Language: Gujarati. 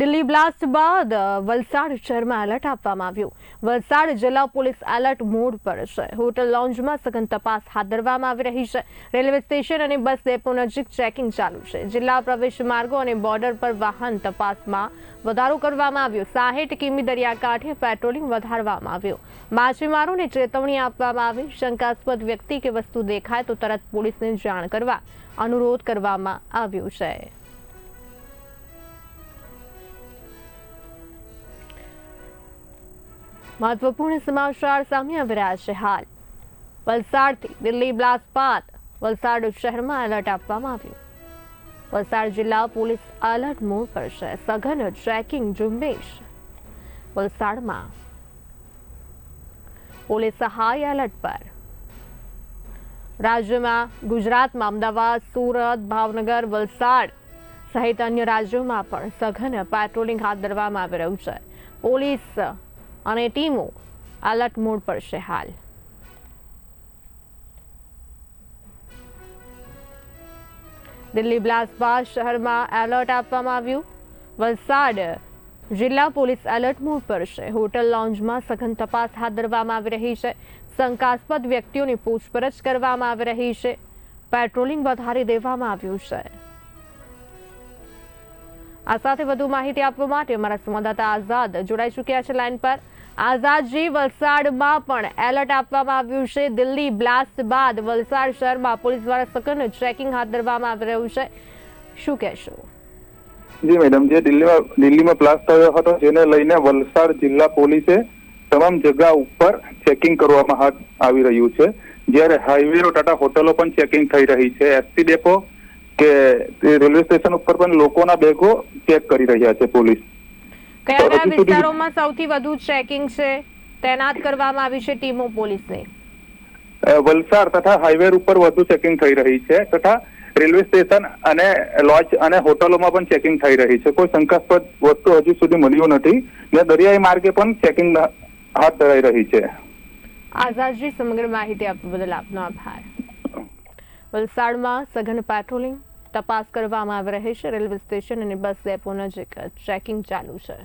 દિલ્હી બ્લાસ્ટ બાદ વલસાડ શહેરમાં એલર્ટ આપવામાં આવ્યું. વલસાડ જિલ્લા પોલીસ એલર્ટ મોડ પર છે. હોટલ લોન્જમાં સઘન તપાસ હાથ ધરવામાં આવી રહી છે. રેલવે સ્ટેશન અને બસ ડેપો નજીક ચેકિંગ ચાલુ છે. જિલ્લા પ્રવેશ માર્ગો અને બોર્ડર પર વાહન તપાસમાં વધારો કરવામાં આવ્યો. સાહીઠ કિમી દરિયાકાંઠે પેટ્રોલિંગ વધારવામાં આવ્યું. માછીમારોને ચેતવણી આપવામાં આવી. શંકાસ્પદ વ્યક્તિ કે વસ્તુ દેખાય તો તરત પોલીસને જાણ કરવા અનુરોધ કરવામાં આવ્યો છે. મહત્વપૂર્ણ સમાચાર સામે રહ્યા છે હાલ. વલસાડથી દિલ્હી બ્લાસ્ટ બાદ વલસાડ શહેરમાં એલર્ટ આપવામાં આવ્યું. વલસાડ જિલ્લા પોલીસ એલર્ટ મોડ પર છે. સઘન ટ્રેકિંગ ઝુંબેશ વલસાડમાં. પોલીસ હાઈ એલર્ટ પર. રાજ્યમાં ગુજરાતમાં અમદાવાદ, સુરત, ભાવનગર, વલસાડ સહિત અન્ય રાજ્યોમાં પણ સઘન પેટ્રોલિંગ હાથ ધરવામાં આવી રહ્યું છે. પોલીસ અને ટીમો એલર્ટ મોડ પર છે હાલ. દિલ્હી બ્લાસ્ટ બાદ શહેરમાં એલર્ટ આપવામાં આવ્યું. વલસાડ જિલ્લા પોલીસ એલર્ટ મોડ પર છે. હોટલ લોન્જમાં સઘન તપાસ હાથ ધરવામાં આવી રહી છે. શંકાસ્પદ વ્યક્તિઓની પૂછપરછ કરવામાં આવી રહી છે. પેટ્રોલિંગ વધારી દેવામાં આવ્યું છે. આ સાથે વધુ માહિતી આપવા માટે અમારા સંવાદદાતા આઝાદ જોડાઈ ચૂક્યા છે લાઈન પર. આઝાદજી, વલસાડમાં પણ એલર્ટ આપવામાં આવ્યું છે. દિલ્હી બ્લાસ્ટ બાદ વલસાડ શહેરમાં પોલીસ દ્વારા સઘન ચેકિંગ હાથ ધરવામાં આવી રહ્યું છે. શું કહેશો? જી મેડમ, જે દિલ્હીમાં દિલ્હીમાં બ્લાસ્ટ થયો હતો, જેને લઈને વલસાડ જિલ્લા પોલીસે તમામ જગ્યા ઉપર ચેકિંગ કરવામાં હાથ આવી રહ્યું છે. જ્યારે હાઈવે ટાટા હોટલો પણ ચેકિંગ થઈ રહી છે. એસટી ડેપો કે રેલવે સ્ટેશન ઉપર પણ લોકોના બેગો ચેક કરી રહ્યા છે પોલીસ. કયા કયા વિસ્તારોમાં સૌથી વધુ ચેકિંગ છે? તૈનાત કરવામાં આવી છે ટીમો પોલીસની? વલસાડ તથા હાઈવે ઉપર વધુ ચેકિંગ થઈ રહી છે તથા રેલવે સ્ટેશન અને લોજ અને હોટલોમાં પણ ચેકિંગ થઈ રહી છે. કોઈ શંકાસ્પદ વસ્તુ હજુ સુધી મળ્યું નથી. ને દરિયાઈ માર્ગે પણ ચેકિંગ હાથ ધરાઈ રહી છે. આઝાદજી સમગ્ર માહિતી આપવા બદલ આપનો આભાર. વલસાડમાં સઘન પેટ્રોલિંગ તપાસ કરવામાં આવી રહી છે. રેલવે સ્ટેશન અને બસ ડેપો નજીક ચેકિંગ ચાલુ છે.